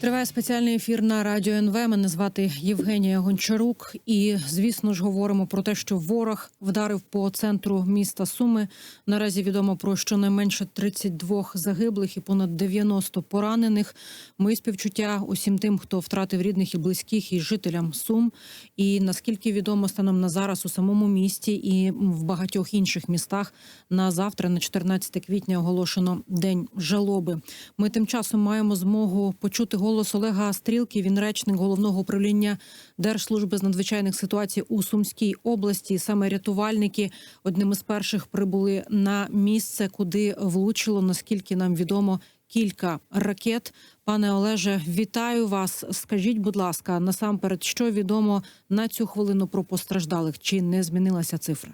Триває спеціальний ефір на радіо НВ. Мене звати Євгенія Гончарук. І звісно ж говоримо про те, що ворог вдарив по центру міста Суми. Наразі відомо про щонайменше 32 загиблих і понад 90 поранених. Мої співчуття усім тим, хто втратив рідних і близьких, і жителям Сум. І наскільки відомо станом на зараз у самому місті і в багатьох інших містах на завтра, на 14 квітня, оголошено день жалоби. Ми тим часом маємо змогу почути голос Олега Стрілки. Він речник головного управління Держслужби з надзвичайних ситуацій у Сумській області. Саме рятувальники одним із перших прибули на місце, куди влучило, наскільки нам відомо, кілька ракет. Пане Олеже, вітаю вас. Скажіть, будь ласка, насамперед, що відомо на цю хвилину про постраждалих? Чи не змінилася цифра?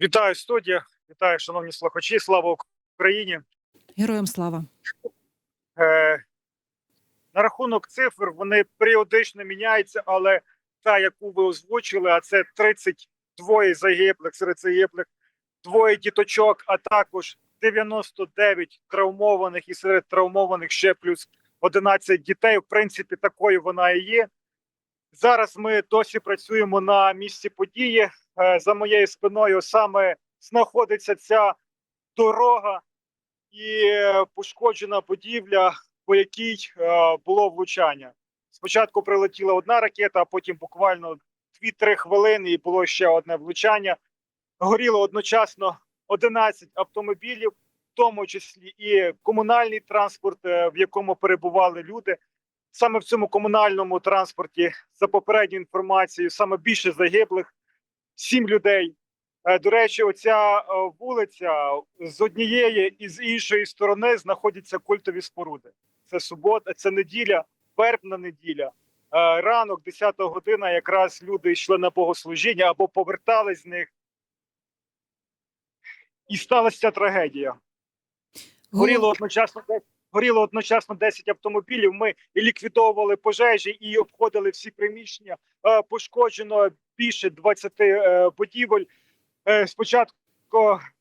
Вітаю студія, вітаю, шановні слухачі. Слава Україні. Героям слава. Е, на рахунок цифр вони періодично міняються, але та, яку ви озвучили, а це 32 загиблих серед загиблих, двоє діточок, а також 99 травмованих і серед травмованих ще плюс 11 дітей. В принципі, такою вона і є. Зараз ми досі працюємо на місці події. Е, За моєю спиною саме знаходиться ця дорога і е, пошкоджена будівля, по якій е, було влучання. Спочатку прилетіла одна ракета, а потім буквально 2-3 хвилини, і було ще одне влучання. Горіло одночасно 11 автомобілів, в тому числі і комунальний транспорт, е, в якому перебували люди. Саме в цьому комунальному транспорті, за попередньою інформацією, саме більше загиблих, сім людей. Е, До речі, оця е, вулиця з однієї і з іншої сторони знаходяться культові споруди. Це субота, це неділя, вербна неділя. Е, Ранок, 10 година, якраз люди йшли на богослужіння або повертались з них. І сталася ця трагедія. Горіло одночасно 10, горіло одночасно 10 автомобілів. Ми і ліквідовували пожежі і обходили всі приміщення. Пошкоджено більше 20 е, будівель. Е, Спочатку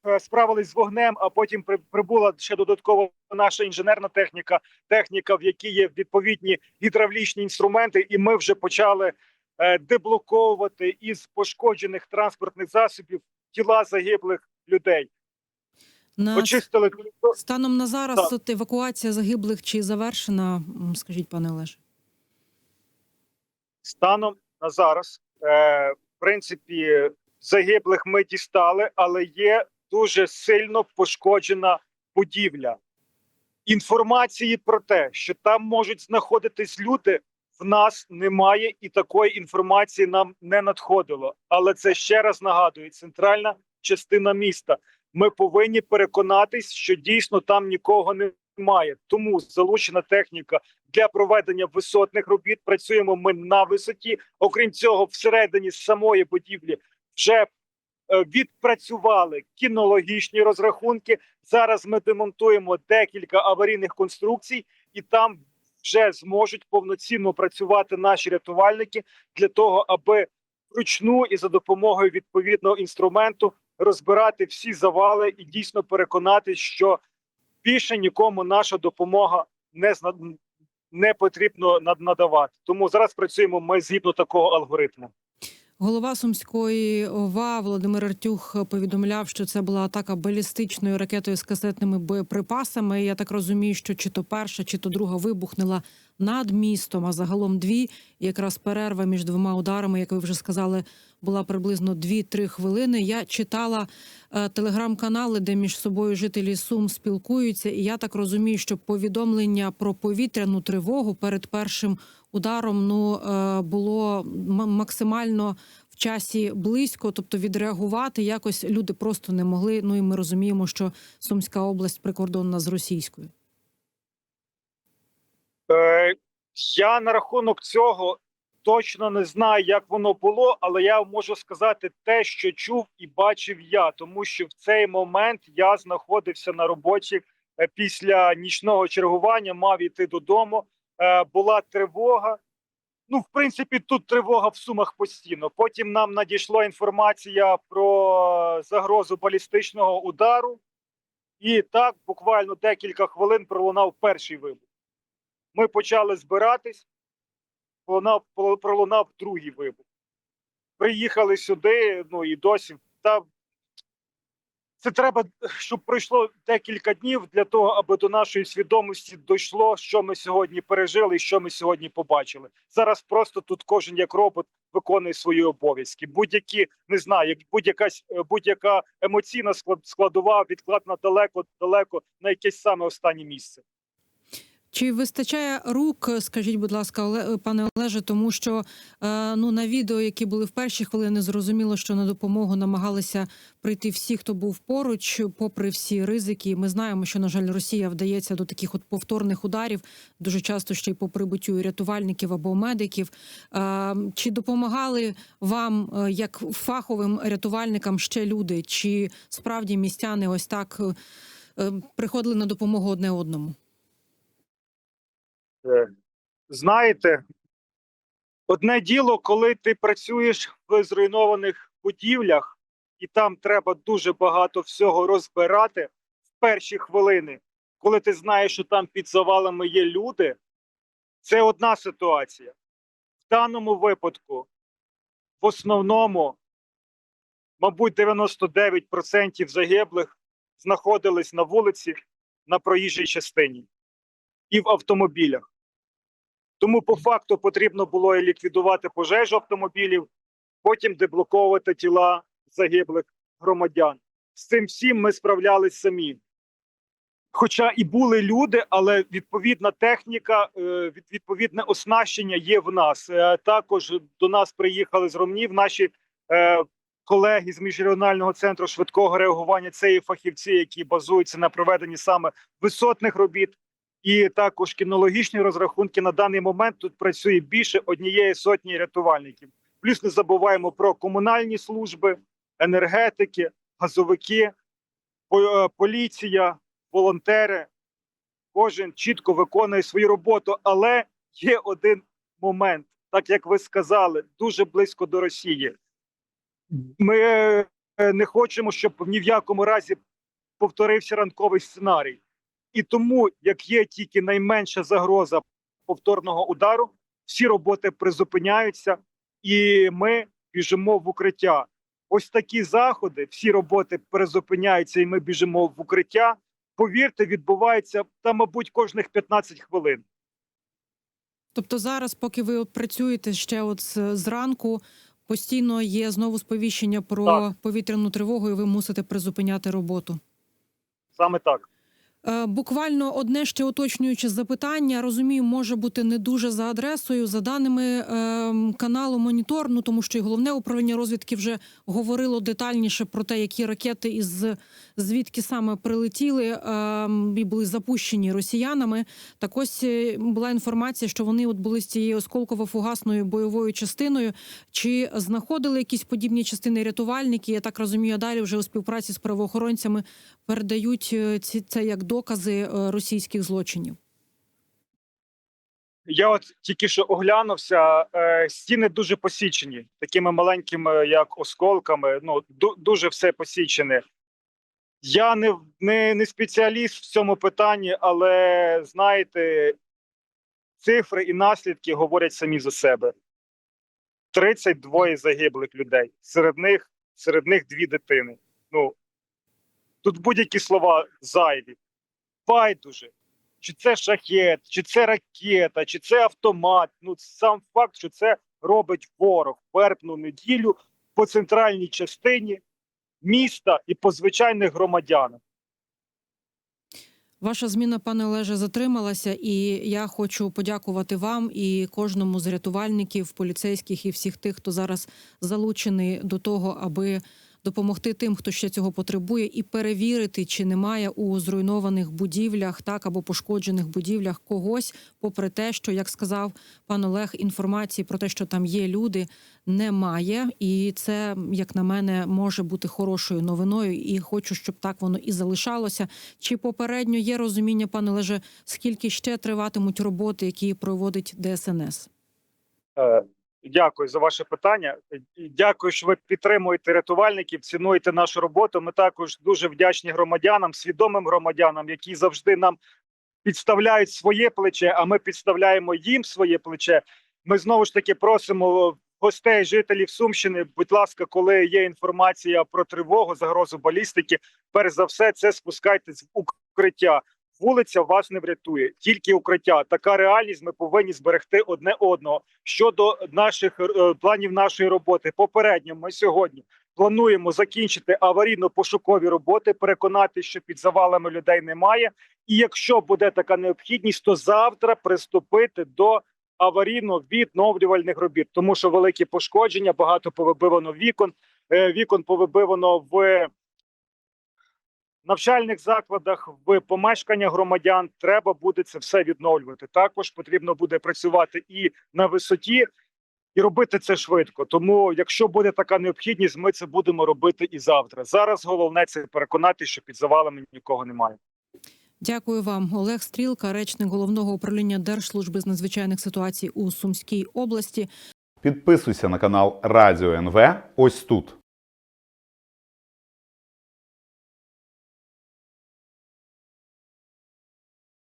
е, справились з вогнем, а потім прибула ще додатково наша інженерна техніка, техніка, в якій є відповідні гідравлічні інструменти, і ми вже почали е, деблоковувати із пошкоджених транспортних засобів тіла загиблих людей. На Очистили станом на зараз Так. от евакуація загиблих чи завершена? Скажіть, пане Олеже. станом на зараз. Е, в принципі, загиблих ми дістали, але є дуже сильно пошкоджена будівля. Інформації про те, що там можуть знаходитись люди, в нас немає, і такої інформації нам не надходило. Але це ще раз нагадую: центральна частина міста. Ми повинні переконатись, що дійсно там нікого немає. Тому залучена техніка для проведення висотних робіт. Працюємо ми на висоті. Окрім цього, всередині самої будівлі вже е, відпрацювали кінологічні розрахунки. Зараз ми демонтуємо декілька аварійних конструкцій, і там вже зможуть повноцінно працювати наші рятувальники для того, аби вручну і за допомогою відповідного інструменту розбирати всі завали і дійсно переконати, що більше нікому наша допомога не не потрібно над- надавати. Тому зараз працюємо ми згідно такого алгоритму. Голова Сумської ОВА Володимир Артюх повідомляв, що це була атака балістичною ракетою з касетними боєприпасами. Я так розумію, що чи то перша, чи то друга вибухнула над містом, а загалом дві. Якраз перерва між двома ударами, як ви вже сказали, була приблизно 2-3 хвилини. Я читала е, телеграм-канали, де між собою жителі Сум спілкуються. І я так розумію, що повідомлення про повітряну тривогу перед першим ударом ну е, було максимально часі близько, тобто відреагувати якось люди просто не могли. Ну і ми розуміємо, що Сумська область прикордонна з російською. Е, я на рахунок цього точно не знаю, як воно було, але я можу сказати те, що чув і бачив я, тому що в цей момент я знаходився на роботі е, після нічного чергування, мав іти додому. Е, була тривога. Ну, в принципі, тут тривога в сумах постійно. Потім нам надійшла інформація про загрозу балістичного удару, і так буквально декілька хвилин пролунав перший вибух. Ми почали збиратись, пролунав, пролунав другий вибух. Приїхали сюди, ну і досі. Та це треба, щоб пройшло декілька днів для того, аби до нашої свідомості дійшло, що ми сьогодні пережили і що ми сьогодні побачили. Зараз просто тут кожен як робот виконує свої обов'язки. Будь-які не знаю, будь-яка будь-яка емоційна склад- складова відкладена далеко, далеко на якесь саме останнє місце. Чи вистачає рук, скажіть, будь ласка, Оле- пане Олеже, тому що е, ну на відео, які були в перші хвилини, зрозуміло, що на допомогу намагалися прийти всі, хто був поруч, попри всі ризики. Ми знаємо, що на жаль, Росія вдається до таких от повторних ударів, дуже часто ще й по прибуттю рятувальників або медиків. Е, чи допомагали вам, е, як фаховим рятувальникам, ще люди? Чи справді містяни ось так приходили на допомогу одне одному? Е, Знаєте, одне діло, коли ти працюєш в зруйнованих будівлях, і там треба дуже багато всього розбирати в перші хвилини, коли ти знаєш, що там під завалами є люди, це одна ситуація. В даному випадку, в основному, мабуть, 99% загиблих знаходились на вулиці на проїжджій частині і в автомобілях. Тому по факту потрібно було і ліквідувати пожежу автомобілів, потім деблоковувати тіла загиблих громадян. З цим всім ми справлялись самі. Хоча і були люди, але відповідна техніка, е, відповідне оснащення є в нас. Е, Також до нас приїхали з Ромнів наші е, колеги з міжрегіонального центру швидкого реагування. Це є фахівці, які базуються на проведенні саме висотних робіт і також кінологічні розрахунки на даний момент тут працює більше однієї сотні рятувальників. Плюс не забуваємо про комунальні служби, енергетики, газовики, е, поліція, волонтери. Кожен чітко виконує свою роботу, але є один момент, так як ви сказали, дуже близько до Росії. Ми е, не хочемо, щоб ні в якому разі повторився ранковий сценарій. І тому, як є тільки найменша загроза повторного удару, всі роботи призупиняються, і ми біжимо в укриття. Ось такі заходи, всі роботи призупиняються, і ми біжимо в укриття. Повірте, відбувається та, мабуть, кожних 15 хвилин. Тобто зараз, поки ви от працюєте ще от зранку, постійно є знову сповіщення про Так. повітряну тривогу, і ви мусите призупиняти роботу. Саме так. Е, Буквально одне ще уточнююче запитання. Розумію, може бути не дуже за адресою. За даними е, каналу Монітор, ну тому що і головне управління розвідки вже говорило детальніше про те, які ракети із звідки саме прилетіли е, і були запущені росіянами. Так ось е, була інформація, що вони от були з цією осколково-фугасною бойовою частиною. Чи знаходили якісь подібні частини рятувальники? Я так розумію, далі вже у співпраці з правоохоронцями передають е, ці це як докази е, російських злочинів. Я от тільки що оглянувся, е, стіни дуже посічені, такими маленькими, як осколками. Ну дуже все посічене. Я не, не, не спеціаліст в цьому питанні, але знаєте, цифри і наслідки говорять самі за себе. 32 загиблих людей. Серед них, серед них дві дитини. Ну тут будь-які слова зайві. Байдуже чи це шахет, чи це ракета, чи це автомат. Ну сам факт, що це робить ворог в вербну неділю по центральній частині міста і по звичайних громадянах. Ваша зміна, пане Олеже, затрималася, і я хочу подякувати вам і кожному з рятувальників, поліцейських і всіх тих, хто зараз залучений до того, аби допомогти тим, хто ще цього потребує, і перевірити, чи немає у зруйнованих будівлях, так або пошкоджених будівлях когось, попри те, що як сказав пан Олег, інформації про те, що там є люди, немає. І це, як на мене, може бути хорошою новиною. І хочу, щоб так воно і залишалося. Чи попередньо є розуміння, пане Олеже, скільки ще триватимуть роботи, які проводить ДСНС? Дякую за ваше питання. Дякую, що ви підтримуєте рятувальників, цінуєте нашу роботу. Ми також дуже вдячні громадянам, свідомим громадянам, які завжди нам підставляють своє плече, а ми підставляємо їм своє плече. Ми знову ж таки просимо гостей, жителів Сумщини. Будь ласка, коли є інформація про тривогу, загрозу балістики, перш за все, це спускайтесь в укриття. Вулиця вас не врятує, тільки укриття. Така реальність. Ми повинні зберегти одне одного. Щодо наших е, планів нашої роботи, попередньо ми сьогодні плануємо закінчити аварійно-пошукові роботи, переконати, що під завалами людей немає. І якщо буде така необхідність, то завтра приступити до аварійно-відновлювальних робіт, тому що великі пошкодження, багато повибивано вікон, е, вікон повибивано в навчальних закладах, в помешканнях громадян. Треба буде це все відновлювати. Також потрібно буде працювати і на висоті. І робити це швидко. Тому, якщо буде така необхідність, ми це будемо робити і завтра. Зараз головне це переконати, що під завалами нікого немає. Дякую вам, Олег Стрілка, речник головного управління Держслужби з надзвичайних ситуацій у Сумській області. Підписуйся на канал Радіо НВ ось тут.